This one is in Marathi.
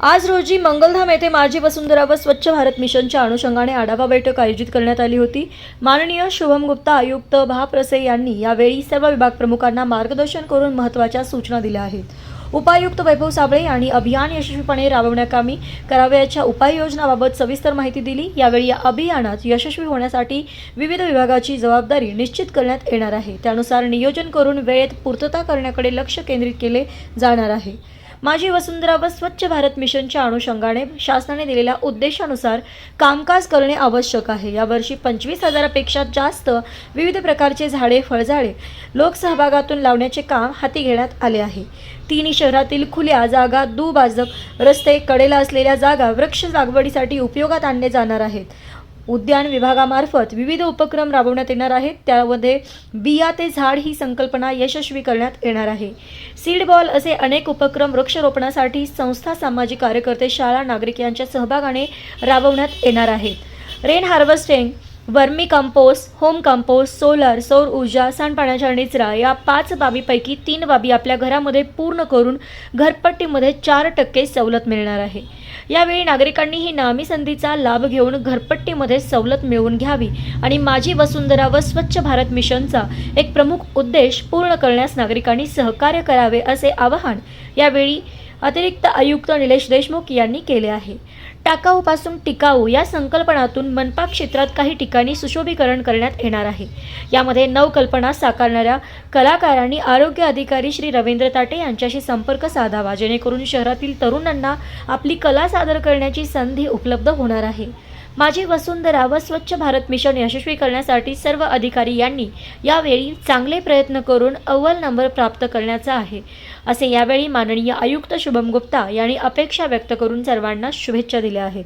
आज रोजी मंगलधाम येथे माझी वसुंधरा व स्वच्छ भारत मिशनच्या अनुषंगाने आढावा बैठक आयोजित करण्यात आली होती. माननीय शुभम गुप्ता आयुक्त भाप्रसे यांनी यावेळी सर्व विभाग प्रमुखांना मार्गदर्शन करून महत्त्वाच्या सूचना दिल्या आहेत. उपायुक्त वैभव साबळे यांनी अभियान यशस्वीपणे राबवण्याकामी करावयाच्या उपाययोजनाबाबत सविस्तर माहिती दिली. यावेळी या अभियानात यशस्वी होण्यासाठी विविध विभागाची जबाबदारी निश्चित करण्यात येणार आहे. त्यानुसार नियोजन करून वेळेत पूर्तता करण्याकडे लक्ष केंद्रित केले जाणार आहे. माझी वसुंधरा व स्वच्छ भारत मिशनच्या अनुषंगाने शासनाने दिलेल्या उद्देशानुसार कामकाज करणे आवश्यक आहे. यावर्षी पंचवीस हजारापेक्षा जास्त विविध प्रकारचे झाडे फळझाडे लोकसहभागातून लावण्याचे काम हाती घेण्यात आले आहे. तिन्ही शहरातील खुल्या जागा दुबाजक रस्ते कडेला असलेल्या जागा वृक्ष लागवडीसाठी उपयोगात आणले जाणार आहेत. उद्यान विभागामार्फत विविध उपक्रम राबवण्यात येणार आहेत. त्यामध्ये बिया ते झाड ही संकल्पना यशस्वी करण्यात येणार आहे. सीड बॉल असे अनेक उपक्रम वृक्षारोपणासाठी संस्था सामाजिक कार्यकर्ते शाळा नागरिक यांच्या सहभागाने राबवण्यात येणार आहेत. Rain harvesting vermicompost home compost solar सौर ऊर्जा सांडपाण्याच्या निचरा या पाच बाबीपैकी तीन बाबी आपल्या घरामध्ये पूर्ण करून घरपट्टीमध्ये चार टक्के सवलत मिळणार आहे. यावेळी नागरिकांनी ही नामी संधीचा लाभ घेऊन घरपट्टीमध्ये सवलत मिळवून घ्यावी आणि माझी वसुंधरा व स्वच्छ भारत मिशनचा एक प्रमुख उद्देश पूर्ण करण्यास नागरिकांनी सहकार्य करावे असे आवाहन यावेळी अतिरिक्त आयुक्त निलेश देशमुख यांनी केले आहे. टाकाऊपासून टिकाऊ या संकल्पनातून मनपा क्षेत्रात काही ठिकाणी सुशोभीकरण करण्यात येणार आहे. यामध्ये नवकल्पना साकारणाऱ्या कलाकारांनी आरोग्य अधिकारी श्री रवींद्र ताटे यांच्याशी संपर्क साधावा जेणेकरून शहरातील तरुणांना आपली कला सादर करण्याची संधी उपलब्ध होणार आहे. माझी वसुंधरा व स्वच्छ भारत मिशन यशस्वी करण्यासाठी सर्व अधिकारी यांनी यावेळी चांगले प्रयत्न करून अव्वल नंबर प्राप्त करण्याचा आहे असे यावेळी माननीय आयुक्त शुभम गुप्ता यांनी अपेक्षा व्यक्त करून सर्वांना शुभेच्छा दिल्या आहेत.